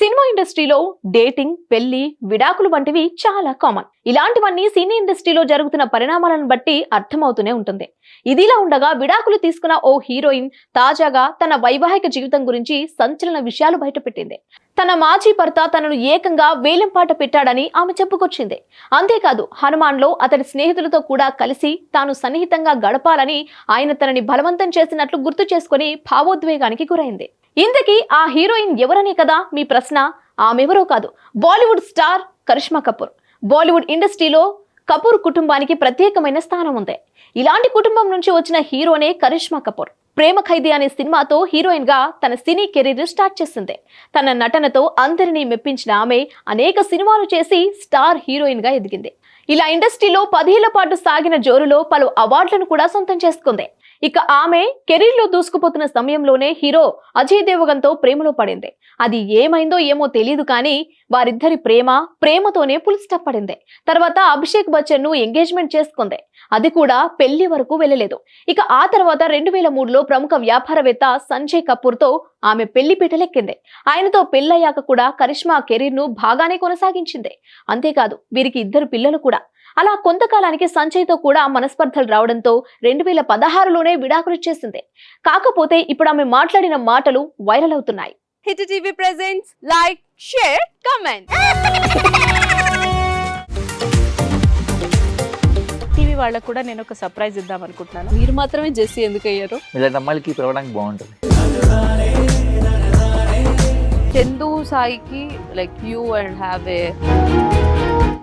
Cinema ఇండస్ట్రీలో dating పెళ్ళి విడాకులు వంటివి చాలా కామన్. ఇలాంటివన్నీ సినీ ఇండస్ట్రీలో జరుగుతున్న పరిణామాలను బట్టి అర్థమవుతూనే ఉంటుంది. ఇదిలా ఉండగా విడాకులు తీసుకున్న ఓ హీరోయిన్ తాజాగా తన వైవాహిక జీవితం గురించి సంచలన విషయాలు బయటపెట్టింది. తన మాజీ భర్త తనను ఏకంగా వేలంపాట పెట్టాడని ఆమె చెప్పుకొచ్చింది. అంతేకాదు హనుమాన్లో అతడి స్నేహితులతో కూడా కలిసి తాను సన్నిహితంగా గడపాలని ఆయన తనని బలవంతం చేసినట్లు గుర్తు చేసుకుని భావోద్వేగానికి గురైంది. ఇంతకీ ఆ హీరోయిన్ ఎవరనే కదా మీ ప్రశ్న? ఆమెవరో కాదు Bollywood star Karisma Kapoor. Bollywood ఇండస్ట్రీలో కపూర్ కుటుంబానికి ప్రత్యేకమైన స్థానం ఉంది. ఇలాంటి కుటుంబం నుంచి వచ్చిన హీరోనే కరిష్మా కపూర్. ప్రేమ ఖైదీ అనే సినిమాతో హీరోయిన్గా తన సినీ కెరీర్ స్టార్ట్ చేసింది. తన నటనతో అందరినీ మెప్పించిన ఆమె అనేక సినిమాలు చేసి స్టార్ హీరోయిన్గా ఎదిగింది. ఇలా ఇండస్ట్రీలో పదేళ్ళ పాటు సాగిన జోరులో పలు అవార్డులను కూడా సొంతం చేసుకుంది. ఇక ఆమె కెరీర్లో దూసుకుపోతున్న సమయంలోనే హీరో అజయ్ దేవగన్తో ప్రేమలో పడింది. అది ఏమైందో ఏమో తెలియదు కానీ వారిద్దరి ప్రేమ ప్రేమతోనే పుల్ పడింది. తర్వాత అభిషేక్ బచ్చన్ను ఎంగేజ్మెంట్ చేసుకుంది. అది కూడా పెళ్ళి వరకు వెళ్ళలేదు. ఇక ఆ తర్వాత రెండు వేల మూడులో ప్రముఖ వ్యాపారవేత్త సంజయ్ కపూర్తో ఆమె పెళ్ళి పీటలెక్కింది. ఆయనతో పెళ్ళయ్యాక కూడా కరిష్మా కెరీర్ను బాగానే కొనసాగించింది. అంతేకాదు వీరికి ఇద్దరు పిల్లలు కూడా. అలా కొంతకాలానికి సంజయ్తో కూడా మనస్పర్ధలు రావడంతో రెండు వేల పదహారులోనే విడాకులు ఇచ్చేసింది. కాకపోతే ఇప్పుడు ఆమె మాట్లాడిన మాటలు వైరల్ అవుతున్నాయి. Hit TV presents like share comment. TV వాళ్ళకు కూడా నేను ఒక సర్ప్రైజ్ ఇద్దాం అనుకుంటున్నాను. మీరు మాత్రమే జెస్సీ ఎందుకు అయ్యారు ఇలాంటి అమ్మాయిలకి పిలవడానికి బాగుంటుంది. చందు సాయికి like you and have a